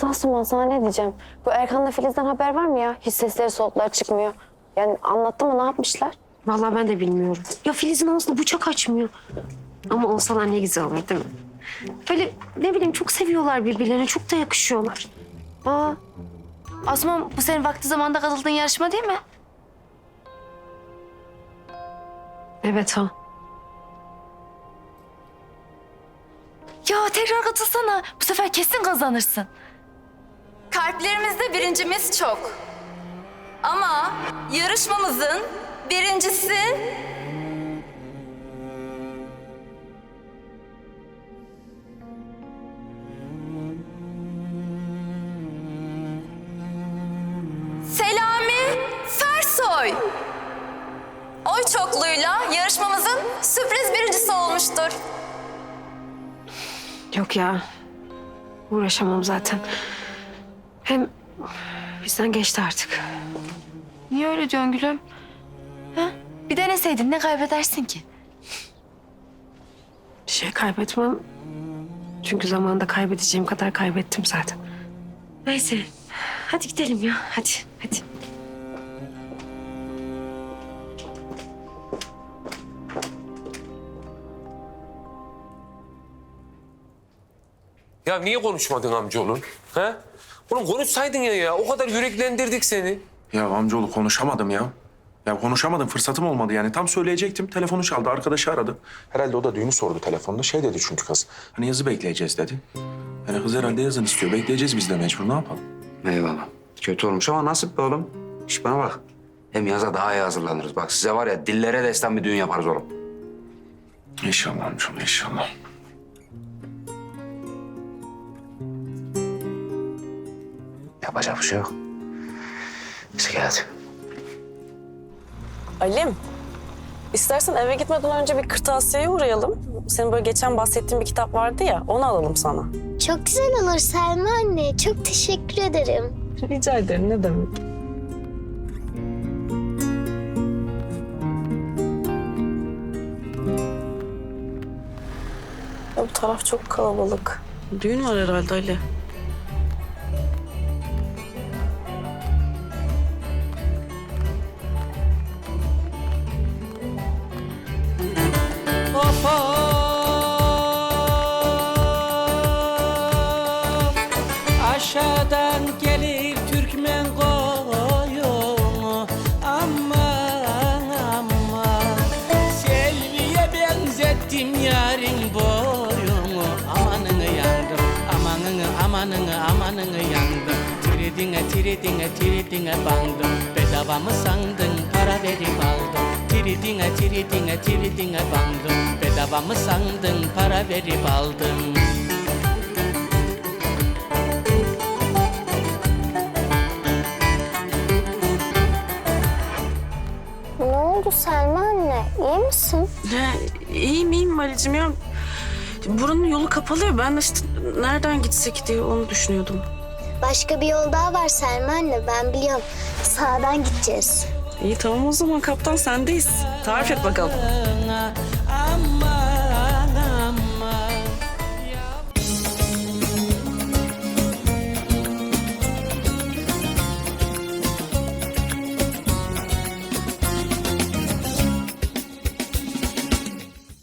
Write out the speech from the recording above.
Kız Asuman sana ne diyeceğim? Bu Erkan'la Filiz'den haber var mı ya? Hiç sesleri solukları çıkmıyor. Yani anlattı mı ne yapmışlar? Vallahi ben de bilmiyorum. Ya Filiz'in ağzında bıçak açmıyor. Ama olsalar ne güzel olur değil mi? Böyle ne bileyim çok seviyorlar birbirlerine. Çok da yakışıyorlar. Aa, Asuman bu senin vakti zamanda katıldığın yarışma değil mi? Evet ha. Ya tekrar katılsana. Bu sefer kesin kazanırsın. Kalplerimizde birincimiz çok. Ama yarışmamızın birincisi Selami Fersoy. Oy çokluğuyla yarışmamızın sürpriz birincisi olmuştur. Yok ya. Uğraşamam zaten. Hem bizden geçti artık. Niye öyle diyorsun gülüm? Ha? Bir deneseydin ne kaybedersin ki? Bir şey kaybetmem. Çünkü zamanında kaybedeceğim kadar kaybettim zaten. Neyse. Hadi gidelim ya. Hadi, hadi. Ya niye konuşmadın amcaoğlum? He? Oğlum konuşsaydın ya ya. O kadar yüreklendirdik seni. Ya amcaoğlu konuşamadım ya. Ya konuşamadım fırsatım olmadı yani. Tam söyleyecektim telefonu çaldı arkadaşı aradı. Herhalde o da düğünü sordu telefonda. Şey dedi çünkü kız. Hani yazı bekleyeceğiz dedi. Yani kız herhalde yazın istiyor. Bekleyeceğiz biz de mecbur ne yapalım? Eyvallah. Kötü olmuş ama nasip be oğlum. İş bana bak. Hem yaza daha iyi hazırlanırız. Bak size var ya dillere destan bir düğün yaparız oğlum. İnşallah amcaoğlu inşallah. Yapacak bir şey yok. Neyse gel hadi. Alim, istersen eve gitmeden önce bir kırtasiyeye uğrayalım. Senin böyle geçen bahsettiğin bir kitap vardı ya, onu alalım sana. Çok güzel olur Selma anne. Çok teşekkür ederim. Rica ederim, ne demek. Ya bu taraf çok kalabalık. Düğün var herhalde Ali. Aşağıdan gelir Türkmen koyunu. Aman aman. Selviye benzettim yarın boyunu. Amanını yandım Amanını amanını amanını yandım. Tiridine tiridine tiridine bandım Bedava mı sandın para verip aldım Tiridine tiridine tiridine bandım Bedava mı sandın para verip aldım Ne oldu Selma anne? İyi misin? Ya, iyiyim iyiyim Ali'cim ya. Buranın yolu kapalı ya. Ben de işte nereden gitsek diye onu düşünüyordum. Başka bir yol daha var Selma anne. Ben biliyorum. Sağdan gideceğiz. İyi tamam o zaman kaptan sendeyiz. Tarif et bakalım.